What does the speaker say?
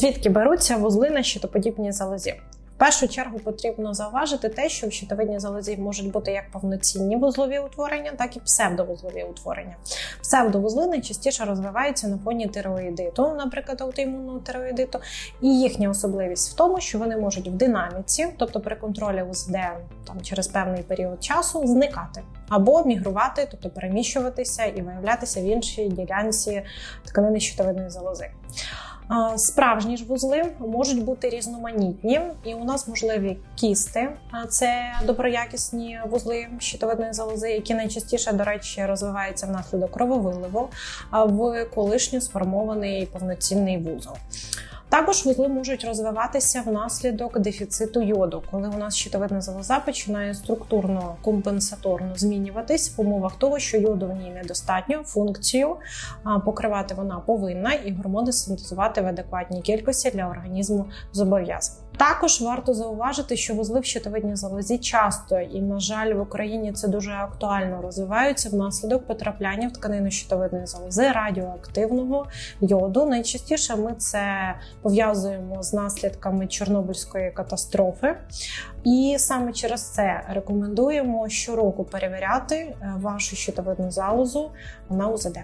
Звідки беруться вузли на щитоподібній залозі? В першу чергу потрібно зауважити те, що в щитовидній залозі можуть бути як повноцінні вузлові утворення, так і псевдовузлові утворення. Псевдовузли найчастіше розвиваються на фоні тироїдиту, наприклад, аутоімунного тироїдиту, і їхня особливість в тому, що вони можуть в динаміці, тобто при контролі УЗД там через певний період часу, зникати або мігрувати, тобто переміщуватися і виявлятися в іншій ділянці тканини щитовидної залози. Справжні ж вузли можуть бути різноманітні, і у нас можливі кісти. Це доброякісні вузли щитовидної залози, які найчастіше, до речі, розвиваються внаслідок крововиливу в колишньо сформований повноцінний вузол. Також вузли можуть розвиватися внаслідок дефіциту йоду, коли у нас щитовидна залоза починає структурно компенсаторно змінюватись в умовах того, що йоду в ній недостатньо, функцію покривати вона повинна, і гормони синтезувати в адекватній кількості для організму зобов'язані. Також варто зауважити, що вузли в щитовидній залозі часто і, на жаль, в Україні це дуже актуально розвиваються внаслідок потрапляння в тканину щитовидної залози радіоактивного йоду. Найчастіше ми це пов'язуємо з наслідками Чорнобильської катастрофи, і саме через це рекомендуємо щороку перевіряти е, вашу щитовидну залозу на УЗД.